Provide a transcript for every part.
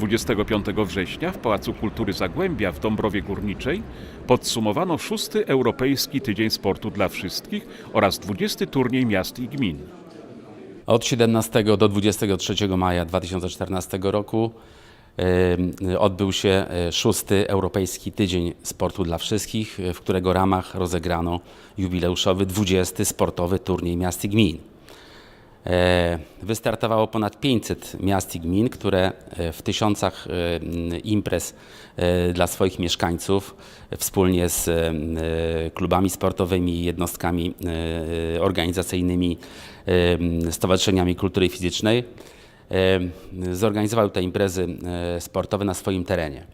25 września w Pałacu Kultury Zagłębia w Dąbrowie Górniczej podsumowano szósty Europejski Tydzień Sportu dla Wszystkich oraz 20 turniej miast i gmin. Od 17 do 23 maja 2014 roku odbył się e, szósty Europejski Tydzień Sportu dla Wszystkich, w którego ramach rozegrano jubileuszowy 20 sportowy turniej miast i gmin. E, Wystartowało ponad 500 miast i gmin, które e, w tysiącach e, imprez dla swoich mieszkańców wspólnie z klubami sportowymi jednostkami organizacyjnymi, stowarzyszeniami kultury fizycznej zorganizowały te imprezy sportowe na swoim terenie.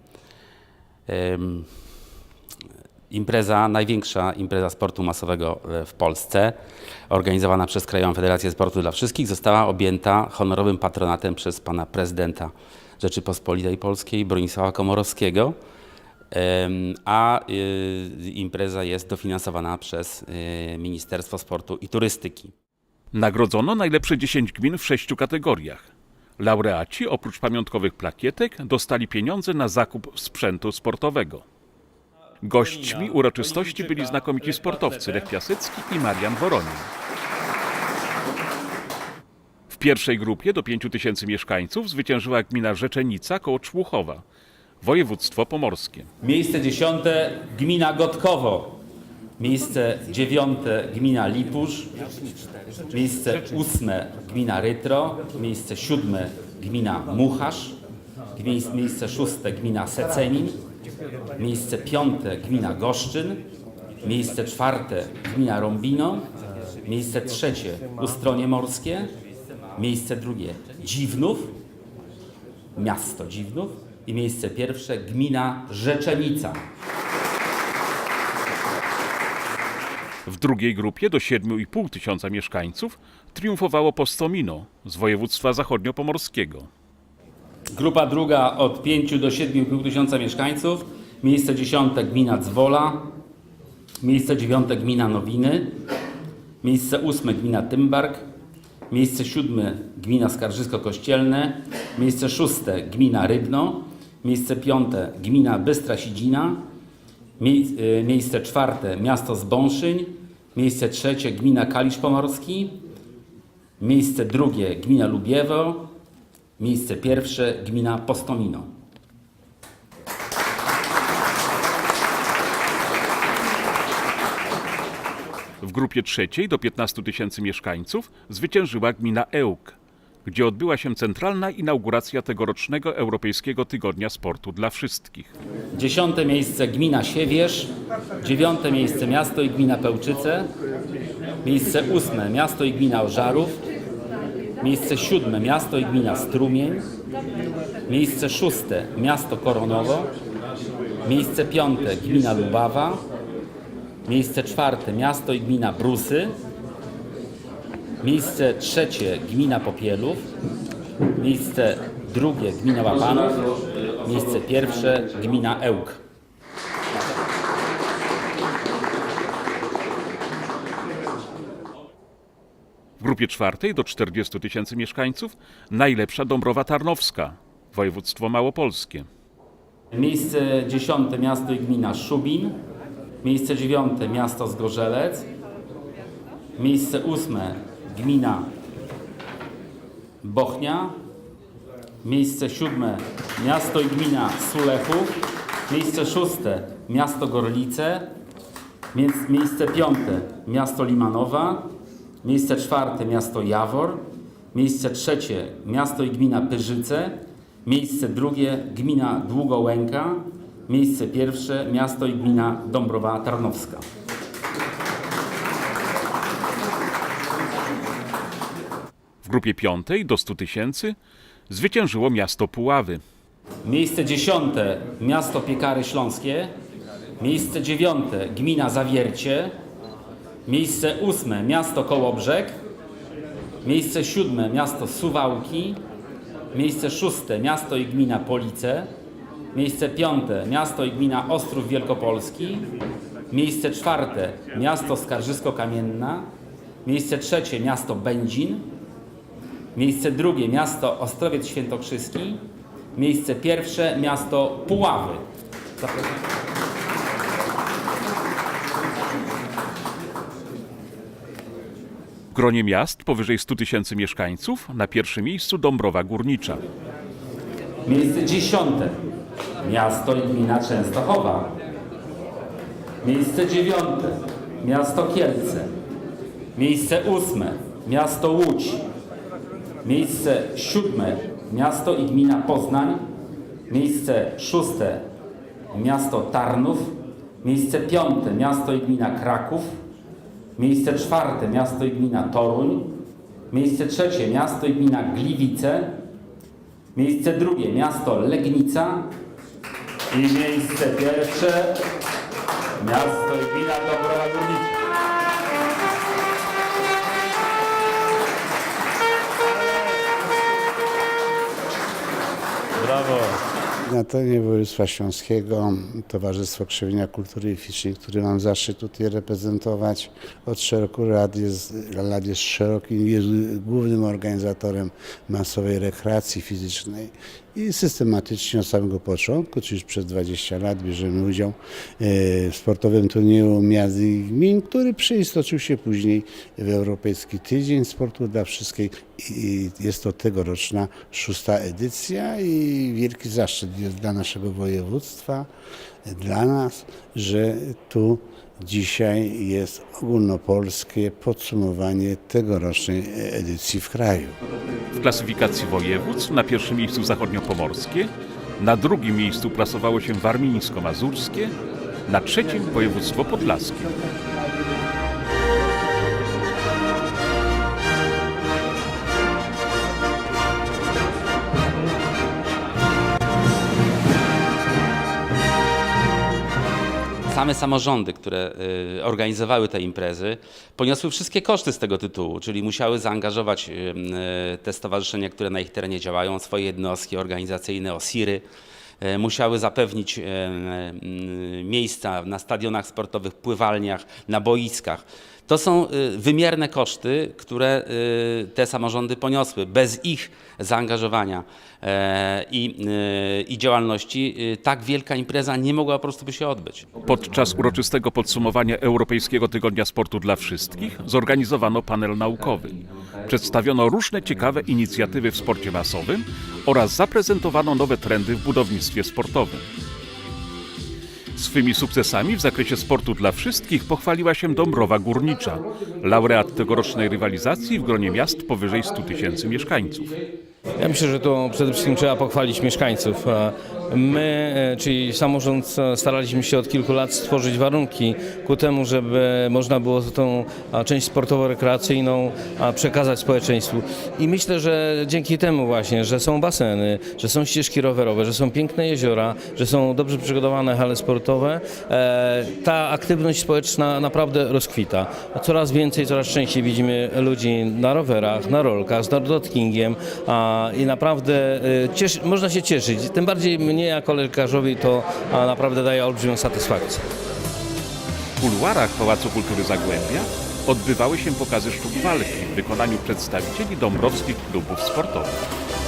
Impreza, największa impreza sportu masowego e, w Polsce, organizowana przez Krajową Federację Sportu dla Wszystkich, została objęta honorowym patronatem przez pana prezydenta Rzeczypospolitej Polskiej, Bronisława Komorowskiego, a y, impreza jest dofinansowana przez y, Ministerstwo Sportu i Turystyki. Nagrodzono najlepsze 10 gmin w sześciu kategoriach. Laureaci oprócz pamiątkowych plakietek dostali pieniądze na zakup sprzętu sportowego. Gośćmi uroczystości byli znakomici sportowcy Lech Piasecki i Marian Woronin. W pierwszej grupie do 5 tysięcy mieszkańców zwyciężyła gmina Rzeczenica koło Człuchowa, województwo pomorskie. Miejsce dziesiąte gmina Gotkowo. Miejsce dziewiąte gmina Lipusz. Miejsce ósme gmina Rytro. Miejsce siódme gmina Muchasz. Miejsce, miejsce szóste gmina Secenin. Miejsce piąte gmina Goszczyn. Miejsce czwarte gmina Rąbino. Miejsce trzecie Ustronie Morskie. Miejsce drugie Dziwnów miasto Dziwnów i miejsce pierwsze gmina Rzeczenica. W drugiej grupie do 7,5 tysiąca mieszkańców triumfowało Postomino z województwa zachodniopomorskiego. Grupa druga od 5 do 7,5 tysiąca mieszkańców. Miejsce dziesiąte gmina Dzwola. Miejsce dziewiąte gmina Nowiny. Miejsce ósme gmina Tymbark. Miejsce siódme gmina Skarżysko-Kościelne. Miejsce szóste gmina Rybno. Miejsce piąte gmina Bystra Sidzina. Y, Miejsce czwarte miasto Zbąszyń. Miejsce trzecie gmina Kalisz Pomorski. Miejsce drugie gmina Lubiewo. Miejsce pierwsze gmina Postomino. W grupie trzeciej do 15 tysięcy mieszkańców zwyciężyła gmina Ełk, gdzie odbyła się centralna inauguracja tegorocznego Europejskiego Tygodnia Sportu dla Wszystkich. Dziesiąte miejsce gmina Siewierz. Dziewiąte miejsce miasto i gmina Pełczyce. Miejsce ósme miasto i gmina Ożarów. Miejsce siódme miasto i gmina Strumień. Miejsce szóste miasto Koronowo. Miejsce piąte gmina Lubawa. Miejsce czwarte miasto i gmina Brusy. Miejsce trzecie gmina Popielów. Miejsce drugie gmina Łapanów. Miejsce pierwsze gmina Ełk. Grupie czwartej do 40 tysięcy mieszkańców najlepsza Dąbrowa Tarnowska, województwo małopolskie. Miejsce dziesiąte miasto i gmina Szubin. Miejsce dziewiąte miasto Zgorzelec. Miejsce ósme gmina Bochnia. Miejsce siódme miasto i gmina Sulechów. Miejsce szóste miasto Gorlice. Mie- Miejsce piąte miasto Limanowa. Miejsce czwarte miasto Jawor. Miejsce trzecie miasto i gmina Pyrzyce. Miejsce drugie gmina Długołęka. Miejsce pierwsze miasto i gmina Dąbrowa Tarnowska. W grupie piątej do 100 tysięcy zwyciężyło miasto Puławy. Miejsce dziesiąte miasto Piekary Śląskie. Miejsce dziewiąte gmina Zawiercie. Miejsce ósme miasto Kołobrzeg. Miejsce siódme miasto Suwałki. Miejsce szóste miasto i gmina Police. Miejsce piąte miasto i gmina Ostrów Wielkopolski. Miejsce czwarte miasto Skarżysko-Kamienna. Miejsce trzecie miasto Będzin. Miejsce drugie miasto Ostrowiec Świętokrzyski. Miejsce pierwsze miasto Puławy. Zapraszam. Gronie miast powyżej 100 tysięcy mieszkańców na pierwszym miejscu Dąbrowa Górnicza. Miejsce dziesiąte. Miasto i gmina Częstochowa. Miejsce dziewiąte. Miasto Kielce. Miejsce ósme. Miasto Łódź. Miejsce siódme. Miasto i gmina Poznań. Miejsce szóste. Miasto Tarnów. Miejsce piąte. Miasto i gmina Kraków. Miejsce czwarte. Miasto i gmina Toruń. Miejsce trzecie. Miasto i gmina Gliwice. Miejsce drugie miasto Legnica i miejsce pierwsze miasto i gmina Dąbrowa Górnicza. Brawo. Na terenie województwa śląskiego Towarzystwo Krzewienia Kultury i Fizycznej, które mam zaszczyt tutaj reprezentować. Od szeroku lat jest, lat jest szerokim, jest głównym organizatorem masowej rekreacji fizycznej i systematycznie od samego początku, czyli już przez 20 lat bierzemy udział e, w sportowym turnieju miast i gmin, który przeistoczył się później w Europejski Tydzień Sportu dla Wszystkich i jest to tegoroczna szósta edycja i wielki zaszczyt jest dla naszego województwa, dla nas, że tu dzisiaj jest ogólnopolskie podsumowanie tegorocznej edycji w kraju. W klasyfikacji województw na pierwszym miejscu zachodniopomorskie, na drugim miejscu plasowało się warmińsko-mazurskie, na trzecim województwo podlaskie. Same samorządy, które y, organizowały te imprezy, poniosły wszystkie koszty z tego tytułu, czyli musiały zaangażować y, y, te stowarzyszenia, które na ich terenie działają, swoje jednostki organizacyjne, OSIRy, musiały zapewnić miejsca na stadionach sportowych, pływalniach, na boiskach. To są y, wymierne koszty, które y, te samorządy poniosły. Bez ich zaangażowania e, i, y, i działalności tak wielka impreza nie mogła po prostu by się odbyć. Podczas uroczystego podsumowania Europejskiego Tygodnia Sportu dla Wszystkich zorganizowano panel naukowy. Przedstawiono różne ciekawe inicjatywy w sporcie masowym oraz zaprezentowano nowe trendy w budownictwie sportowym. Swymi sukcesami w zakresie sportu dla wszystkich pochwaliła się Dąbrowa Górnicza, laureat tegorocznej rywalizacji w gronie miast powyżej 100 tysięcy mieszkańców. Ja myślę, że to przede wszystkim trzeba pochwalić mieszkańców. My, e, czyli samorząd, e, staraliśmy się od kilku lat stworzyć warunki ku temu, żeby można było tą część sportowo-rekreacyjną przekazać społeczeństwu. I myślę, że dzięki temu właśnie, że są baseny, że są ścieżki rowerowe, że są piękne jeziora, że są dobrze przygotowane hale sportowe, e, ta aktywność społeczna naprawdę rozkwita. Coraz więcej, coraz częściej widzimy ludzi na rowerach, na rolkach, z nordottingiem a, i naprawdę e, cieszy, można się cieszyć. Tym bardziej mnie jako lekarzowi to naprawdę daje olbrzymią satysfakcję. W kuluarach Pałacu Kultury Zagłębia odbywały się pokazy sztuk walki w wykonaniu przedstawicieli dąbrowskich klubów sportowych.